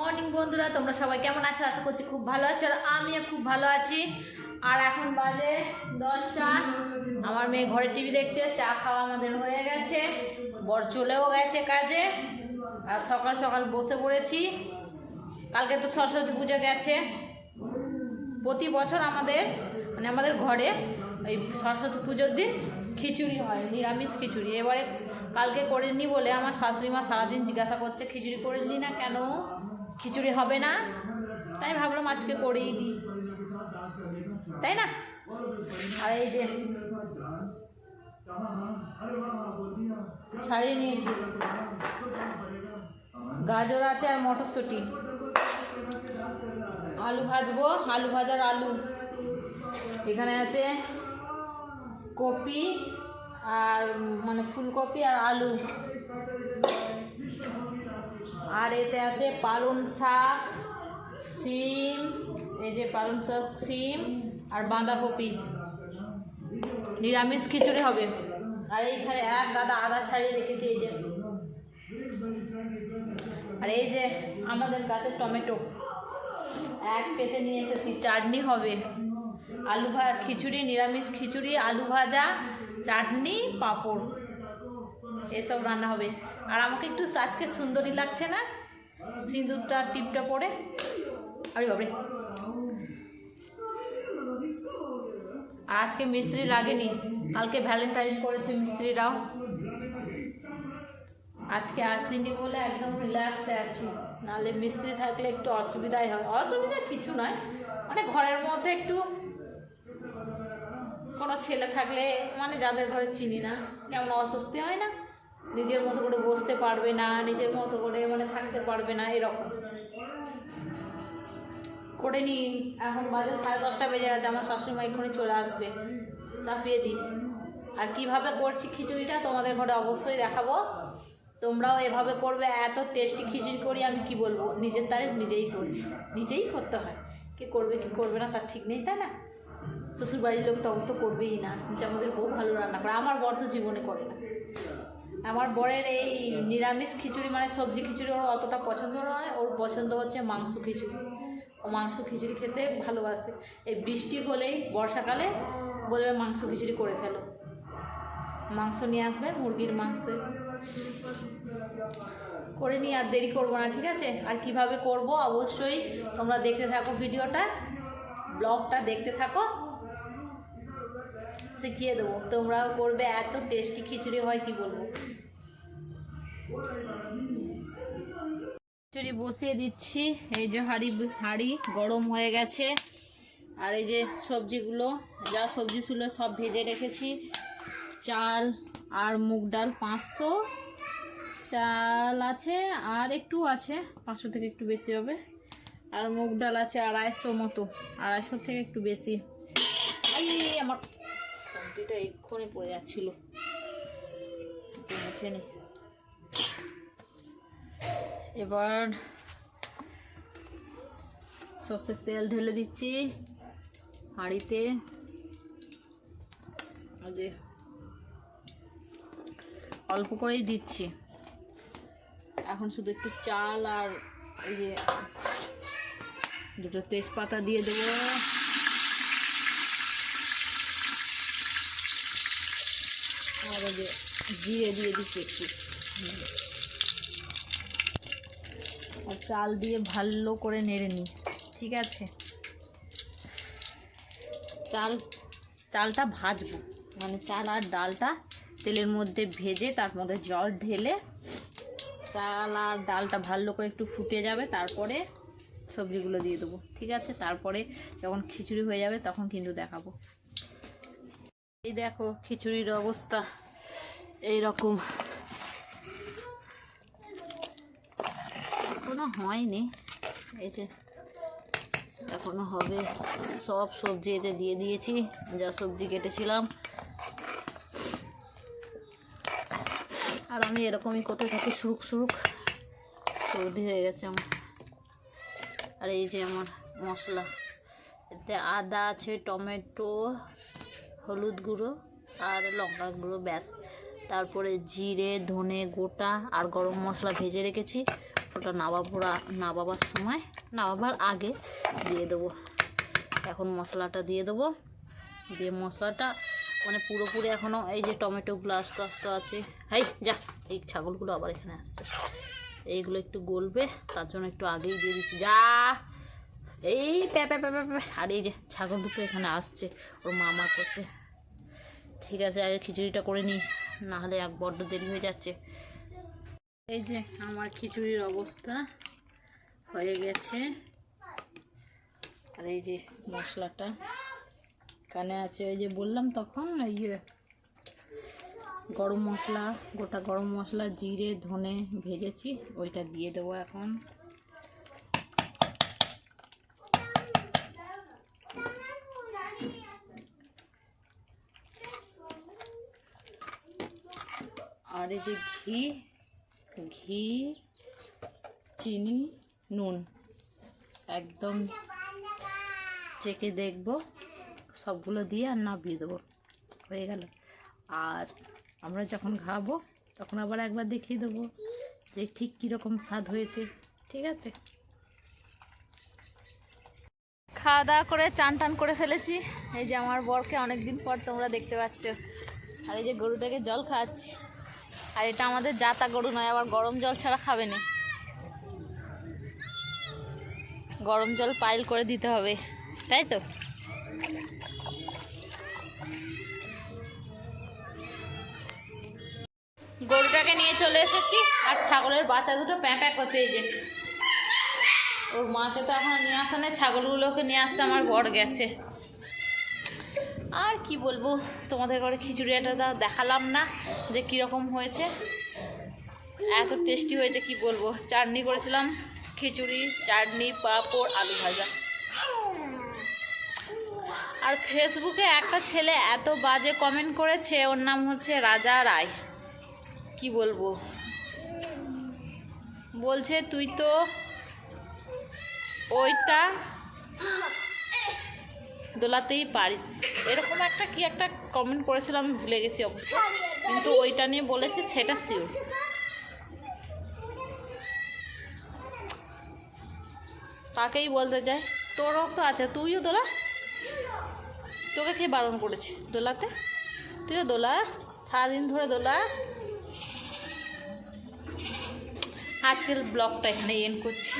Morning বন্ধুরা, তোমরা সবাই কেমন আছো? আশা করছি খুব ভালো আছো আর আমিও খুব ভালো আছি। আর এখন বাজে দশটা। আমার মেয়ে ঘরে টিভি দেখতে চা খাওয়া আমাদের হয়ে গেছে। বর চলেও গেছে কাজে। আর সকাল সকাল বসে পড়েছি। কালকে তো সরস্বতী পুজো গেছে। প্রতি বছর আমাদের মানে আমাদের ঘরে এই সরস্বতী পুজোর দিন খিচুড়ি হয়, নিরামিষ খিচুড়ি। এবারে কালকে করেননি বলে আমার শাশুড়ি মা সারাদিন জিজ্ঞাসা করছে, খিচুড়ি করেননি না কেন? খিচুড়ি হবে না। তাই ভাবলাম আজকে করেই দিই। তাই না? আর এই যে ছাড়িয়ে নিয়েছি। গাজর আছে আর মটরশুঁটি। আলু ভাজবো, আলু ভাজার আলু। এখানে আছে কপি আর মানে ফুলকপি আর আলু। আর এতে আছে পালং শাক, সিম, এই যে পালং শাক, সিম আর বাঁধাকপি। নিরামিষ খিচুড়ি হবে। আর এইখানে এক গাদা আদা ছাড়িয়ে রেখেছি, এই যে। আর এই যে আমাদের গাছের টমেটো। এক পেতে নিয়ে এসেছি, চাটনি হবে। আলু ভা খিচুড়ি, নিরামিষ খিচুড়ি, আলু ভাজা, চাটনি, পাঁপড়। এসব রান্না হবে। আর আমাকে একটু আজকে সুন্দরী লাগছে না? সিঁদুরটা, টিপটা পরে। আরে বাবরে আজকে মিস্ত্রি লাগেনি। কালকে ভ্যালেন্টাইন করেছে মিস্ত্রিরাও। আজকে আসিনি বলে একদম রিল্যাক্সে আছি। নাহলে মিস্ত্রি থাকলে একটু অসুবিধাই হয়। অসুবিধা কিছু নয়। মানে ঘরের মধ্যে একটু কোনো ছেলে থাকলে মানে যাদের ঘরে চিনি না, কেমন অস্বস্তি হয় না? নিজের মতো করে বসতে পারবে না, নিজের মতো করে মানে থাকতে পারবে না, এরকম। করে নি, এখন বাজে সাড়ে দশটা বেজে গেছে, আমার শাশুড়িমা এক্ষুনি চলে আসবে। চাপিয়ে দিই। আর কীভাবে করছি খিচুড়িটা তোমাদের ঘরে অবশ্যই দেখাবো। তোমরাও এভাবে করবে, এত টেস্টি খিচুড়ি করি, আমি কি বলব? নিজের তারিফ নিজেই করছি, নিজেই করতে হয়। কে করবে, কি করবে না, তার ঠিক নেই, তাই না? শ্বশুর বাড়ির লোক তো অবশ্য করবেই না, যে আমাদের বউ ভালো রান্না করে, আমার বর তো জীবনে করে না। আমার বরের এই নিরামিষ খিচুড়ি মানে সবজি খিচুড়ি ওর অতটা পছন্দ নয়, ওর পছন্দ হচ্ছে মাংস খিচুড়ি। ও মাংস খিচুড়ি খেতে ভালোবাসে। এই বৃষ্টি হলেই বর্ষাকালে বলবে মাংস খিচুড়ি করে ফেলো। মাংস নিয়ে আসবে মুরগির মাংস। করে নিয়ে আর দেরি করব না, ঠিক আছে? আর কীভাবে করব? অবশ্যই তোমরা দেখতে থাকো ভিডিওটা, ব্লগটা দেখতে থাকো। শিখিয়ে দেবো। তোমরাও করবে, এত টেস্টি খিচুড়ি হয় কি বলব? খিচুড়ি বসিয়ে দিচ্ছি। এই যে হাঁড়ি হাঁড়ি গরম হয়ে গেছে। আর এই যে সবজিগুলো, যা সবজি ছিল সব ভেজে রেখেছি। চাল আর মুগ ডাল পাঁচশো। চাল আছে আর একটু আছে, পাঁচশো থেকে একটু বেশি হবে। আর মুগ ডাল আছে আড়াইশো মতো, আড়াইশো থেকে একটু বেশি। আমার কমতিটা এক্ষুনি পড়ে যাচ্ছিল। এবার সর্ষের তেল ঢেলে দিচ্ছি হাঁড়িতে। অল্প করেই দিচ্ছি। এখন শুধু একটু চাল আর এই যে দুটো তেজপাতা দিয়ে দেবো আর এই যে জিরে দিয়ে দিচ্ছি একটু। আর চাল দিয়ে ভালো করে নেড়ে নিই, ঠিক আছে? চাল, চালটা ভাজবো। মানে চাল আর ডালটা তেলের মধ্যে ভেজে তার মধ্যে জল ঢেলে চাল আর ডালটা ভালো করে একটু ফুটে যাবে, তারপরে সবজিগুলো দিয়ে দেবো, ঠিক আছে? তারপরে যখন খিচুড়ি হয়ে যাবে তখন কিন্তু দেখাবো। এই দেখো খিচুড়ির অবস্থা। এই রকম এখনও হয়নি। এই যে, এখনও হবে। সব সবজি এতে দিয়ে দিয়েছি, যা সবজি কেটেছিলাম। আর আমি এরকমই করতে থাকি, সুরুক সুরুক। সর্দি হয়ে গেছে আমার। আর এই যে আমার মশলা। এতে আদা আছে, টমেটো, হলুদ গুঁড়ো আর লঙ্কা গুঁড়ো, ব্যাস। তারপরে জিরে, ধনে গোটা আর গরম মশলা ভেজে রেখেছি। ওটা নাবাবরা নাবাবার সময়। নাবাবার আগে দিয়ে দেবো। এখন মশলাটা দিয়ে দেবো। দিয়ে মশলাটা মানে পুরোপুরি এখনও এই যে টমেটোগুলো আস্তে আস্তে আছে। হাই, যা, এই ছাগলগুলো আবার এখানে আসছে। এইগুলো একটু গলবে, তার জন্য একটু আগেই দিয়ে দিচ্ছি। যা! এই প্যা প্যা প্যা প্যা প্যা। আর এই যে ছাগল দুটো এখানে আসছে, ওর মামা করছে। ঠিক আছে, আগে খিচুড়িটা করে নিই। না হলে এক বড্ড দেরি হয়ে যাচ্ছে। এই যে আমার খিচুড়ির অবস্থা হয়ে গেছে। আর এই যে মশলাটা কানে আছে ওই যে বললাম তখন ওই যে গরম মশলা, গোটা গরম মশলা, জিরে, ধনে ভেজেছি, ওইটা দিয়ে দেবো এখন। এই যে ঘি ঘি, চিনি, নুন, একদম চেকে দেখব, সবগুলো দিয়ে আর নাবিয়ে দেবো। হয়ে গেল। আর আমরা যখন খাব, তখন আবার একবার দেখিয়ে দেবো যে ঠিক কীরকম স্বাদ হয়েছে। ঠিক আছে? খাওয়া দাওয়া করে চান টান করে ফেলেছি। এই যে আমার বরকে অনেক দিন পর তোমরা দেখতে পাচ্ছ। আর এই যে গরুটাকে জল খাওয়াচ্ছি। আর এটা আমাদের জাতা গরু নয়, আবার গরম জল ছাড়া খাবে না। গরম জল পাইল করে দিতে হবে, তাই তো? গরুটাকে নিয়ে চলে এসেছি, আর ছাগলের বাচ্চা দুটো প্যাঁ করছে এই যে। ওর মাকে তো এখন নিয়ে আসা নেই, ছাগলগুলোকে নিয়ে আসতে আমার বর গেছে। কি বলব? তোমাদের ঘরে খিচুড়িটা দাও দেখালাম না যে কীরকম হয়েছে। এত টেস্টি হয়েছে, কি বলব? চাটনি করেছিলাম, খিচুড়ি, চাটনি, পাঁপড়, আলু ভাজা। আর ফেসবুকে একটা ছেলে এত বাজে কমেন্ট করেছে, ওর নাম হচ্ছে রাজা রায়। কি বলব? বলছে, তুই তো ওইটা দোলাতেই পারিস। এরকম একটা কি একটা কমেন্ট করেছিলাম আমি ভুলে গেছি অবশ্য। কিন্তু ওইটা নিয়ে বলেছে সেটা শিওর কাকেই বলতে যায়, তোরও তো আছে, তুইও দোলা? তোকে কে বারণ করেছে দোলাতে? তুইও দোলা? সারাদিন ধরে দোলা? আজকের ব্লগটা এখানে এন্ড করছি।